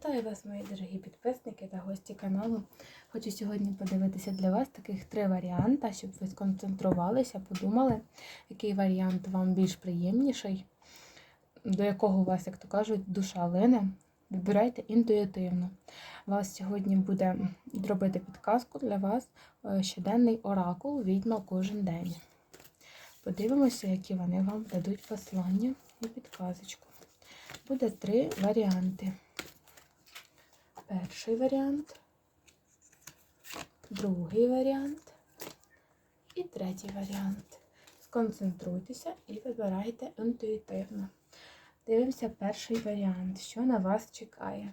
Вітаю вас, мої дорогі підписники та гості каналу. Хочу сьогодні подивитися для вас таких три варіанти, щоб ви сконцентрувалися, подумали, який варіант вам більш приємніший, до якого у вас, як то кажуть, душа лине. Вибирайте інтуїтивно. Вас сьогодні буде робити підказку для вас е, щоденний оракул відьма кожен день. Подивимося, які вони вам дадуть послання і підказочку. Буде три варіанти. Перший варіант, другий варіант і третій варіант. Сконцентруйтеся і вибирайте інтуїтивно. Дивимося перший варіант, що на вас чекає.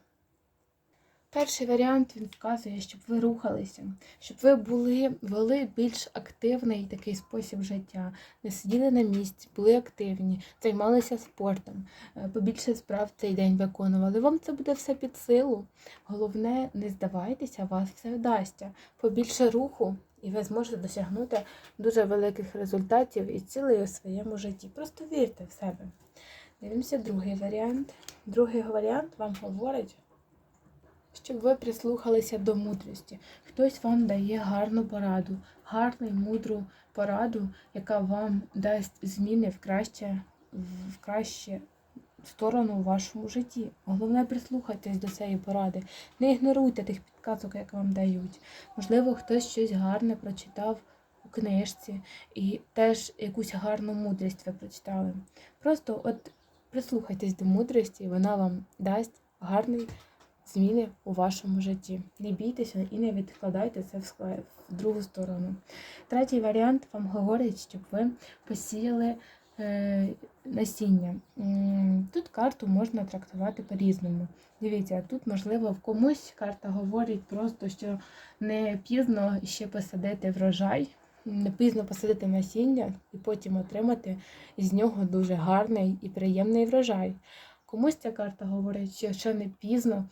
Перший варіант він вказує, щоб ви рухалися, щоб ви були, вели більш активний такий спосіб життя, не сиділи на місці, були активні, займалися спортом, е, побільше справ цей день виконували. Вам це буде все під силу. Головне, не здавайтеся, вас все вдасться. Побільше руху, і ви зможете досягнути дуже великих результатів і цілей у своєму житті. Просто вірте в себе. Дивимося другий варіант. Другий варіант вам говорить щоб ви прислухалися до мудрості. Хтось вам дає гарну пораду, гарну і мудру пораду, яка вам дасть зміни в краще, в краще сторону у вашому житті. Головне, прислухайтесь до цієї поради. Не ігноруйте тих підказок, які вам дають. Можливо, хтось щось гарне прочитав у книжці і теж якусь гарну мудрість ви прочитали. Просто от прислухайтесь до мудрості, вона вам дасть гарний зміни у вашому житті. Не бійтеся і не відкладайте це в другу сторону. Третій варіант вам говорить, щоб ви посіяли е, насіння. Тут карту можна трактувати по-різному. Дивіться, тут, можливо, в комусь карта говорить просто, що не пізно ще посадити врожай. Не пізно посадити насіння і потім отримати з нього дуже гарний і приємний врожай. Комусь ця карта говорить, що ще не пізно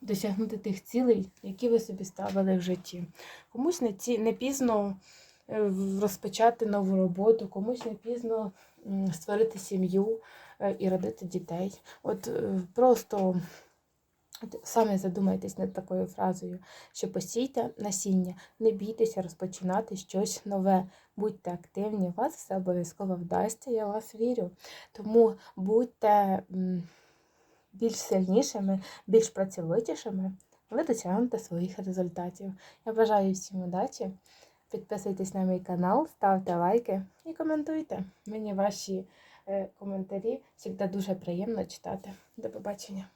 досягнути тих цілей, які ви собі ставили в житті. Комусь не, пізно е, розпочати нову роботу, комусь не пізно створити сім'ю е, і родити дітей. От е, просто Саме задумайтесь над такою фразою, що посійте насіння, не бійтеся розпочинати щось нове, будьте активні, вас все обов'язково вдасться, я вас вірю. Тому будьте більш сильнішими, більш працьовитішими, ви досягнете своїх результатів. Я бажаю всім удачі. Підписуйтесь на мій канал, ставте лайки і коментуйте. Мені ваші е, коментарі завжди дуже приємно читати. До побачення!